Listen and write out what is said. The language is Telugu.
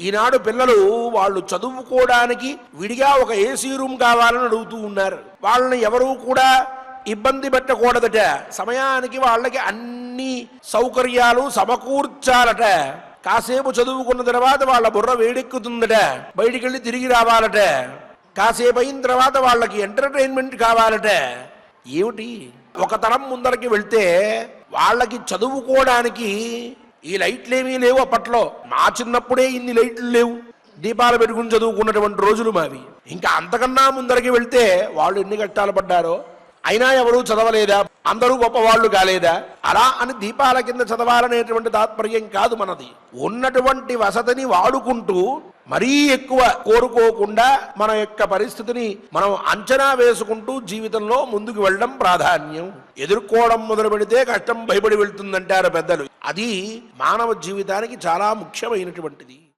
ఈనాడు పిల్లలు వాళ్ళు చదువుకోవడానికి విడిగా ఒక ఏసీ రూమ్ కావాలని అడుగుతూ ఉన్నారు. వాళ్ళని ఎవరూ కూడా ఇబ్బంది పెట్టకూడదట. సమయానికి వాళ్ళకి అన్ని సౌకర్యాలు సమకూర్చాలట. కాసేపు చదువుకున్న తర్వాత వాళ్ళ బుర్ర వేడెక్కుతుందట. బయటికి వెళ్ళి తిరిగి రావాలట. కాసేపు అయిన తర్వాత వాళ్ళకి ఎంటర్టైన్మెంట్ కావాలట. ఏమిటి? ఒక తరం ముందరకి వెళ్తే వాళ్ళకి చదువుకోవడానికి ఈ లైట్లు ఏమీ లేవు అప్పట్లో. మా చిన్నప్పుడే ఇన్ని లైట్లు లేవు. దీపాలు పెట్టుకుని చదువుకున్నటువంటి రోజులు మావి. ఇంకా అంతకన్నా ముందరకి వెళ్తే వాళ్ళు ఎన్ని కట్టాలు పడ్డారో. అయినా ఎవరూ చదవలేదా? అందరూ గొప్పవాళ్ళు కాలేదా? అలా అని దీపాల కింద చదవాలనేటువంటి తాత్పర్యం కాదు మనది. ఉన్నటువంటి వసతిని వాడుకుంటూ మరీ ఎక్కువ కోరుకోకుండా మన యొక్క పరిస్థితిని మనం అంచనా వేసుకుంటూ జీవితంలో ముందుకు వెళ్ళడం ప్రాధాన్యం. ఎదుర్కోవడం మొదలు పెడితే కష్టం భయపడి వెళ్తుందంటారు పెద్దలు. అది మానవ జీవితానికి చాలా ముఖ్యమైనటువంటిది.